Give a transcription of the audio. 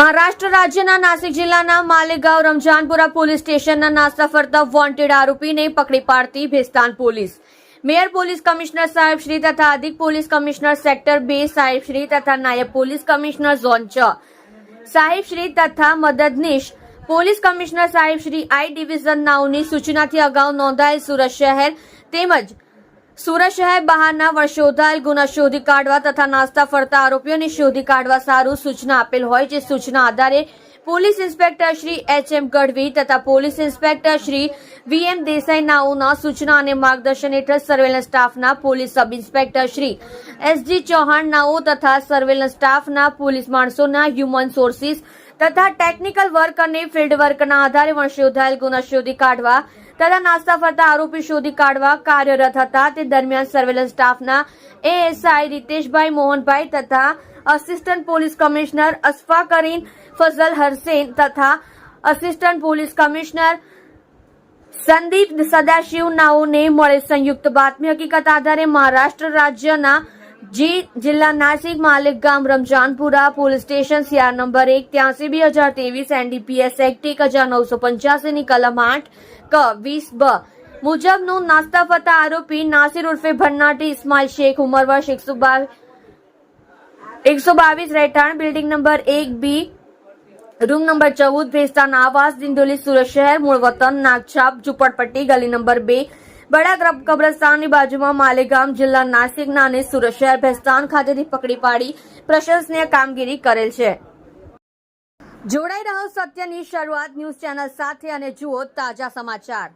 મહારાષ્ટ્ર રાજ્યના નાસિક જિલ્લાના માલેગાંવ રમજાનપુરા પોલીસ સ્ટેશનના નાસ્તા ફરતા વોન્ટેડ આરોપીને પકડી પાડતી Bhestan police. Mayor police commissioner સાહેબ શ્રી તથા અધિક પોલીસ કમિશનર સેક્ટર બે સાહેબ શ્રી તથા નાયબ પોલીસ કમિશનર ઝોન છ. સાહેબ શ્રી તથા મદદનીશ પોલીસ કમિશનર સાહેબ શ્રી આઈ ડિવિઝન નાઓની સૂચનાથી અગાઉ નોંધાયેલ સુરત શહેર તેમજ સુરત શહેર બહારના વર્ષોધાયેલ ગુના શોધી કાઢવા તથા નાસ્તા ફરતા આરોપીઓને શોધી કાઢવા સારું સૂચના આપેલ હોય જે સૂચના આધારે police inspector Shri H M Gadhvi તથા police inspector Shri V M Desai નાઓના સૂચના અને માર્ગદર્શન હેઠળ સર્વેલન્સ સ્ટાફના police sub inspector Shri S G Chauhan નાઓ તથા સર્વેલન્સ સ્ટાફના પોલીસ માણસોના હ્યુમન સોર્સિસ તથા ટેકનિકલ વર્ક અને ફિલ્ડ વર્કના આધારે વંશોધાયેલ ગુના શોધી કાઢવા તથા નાસ્તા ફરતા આરોપી શોધી કાઢવા કાર્યરત હતા. તે દરમિયાન સર્વેલન્સ સ્ટાફના એએસઆઈ રીતેશભાઈ મોહનભાઈ તથા અસિસ્ટન્ટ પોલીસ કમિશનર અસફા કરીન ફઝલ હરસેન તથા assistant police commissioner Sandeep Sadashiv નાઓને મળે સંયુક્ત બાતમી હકીકત આધારે મહારાષ્ટ્ર રાજ્યના જી, જિલ્લા Nashik માલિકગામ Ramzanpura police station CR number એક, ત્યાંસી બે હજાર ત્રેવીસ એનડીપીએસ એક્ટ એક હજાર નવસો પંચ્યાસી ની કલમ આઠ, ક, વીસ, બ મુજબનું નાસ્તા ફતા આરોપી નાસિર ઉર્ફે ભન્નાટી ઇસ્માઇલ શેખ, ઉમર વર્ષ એકસો એકસો બાવીસ, રહેઠાણ, બિલ્ડિંગ નંબર એક, બી, રૂમ નંબર ચૌદ, ભેસ્તાન આવાસ, દિંડોલી સુરત શહેર, મૂળ વતન, નાગછાપ, ઝુંપડપટ્ટી, ગલી નંબર બે બડા કબ- કબ્રસ્તાનની બાજુમાં માલેગામ જિલ્લા નાસિકના અને સુરત શહેર ભેસ્તાન ખાતેથી પકડી પાડી પ્રશંસનીય કામગીરી કરેલ છે. જોડાઈ રહ્યો સત્યની શરૂઆત ન્યૂઝ ચેનલ સાથે અને જુઓ તાજા સમાચાર.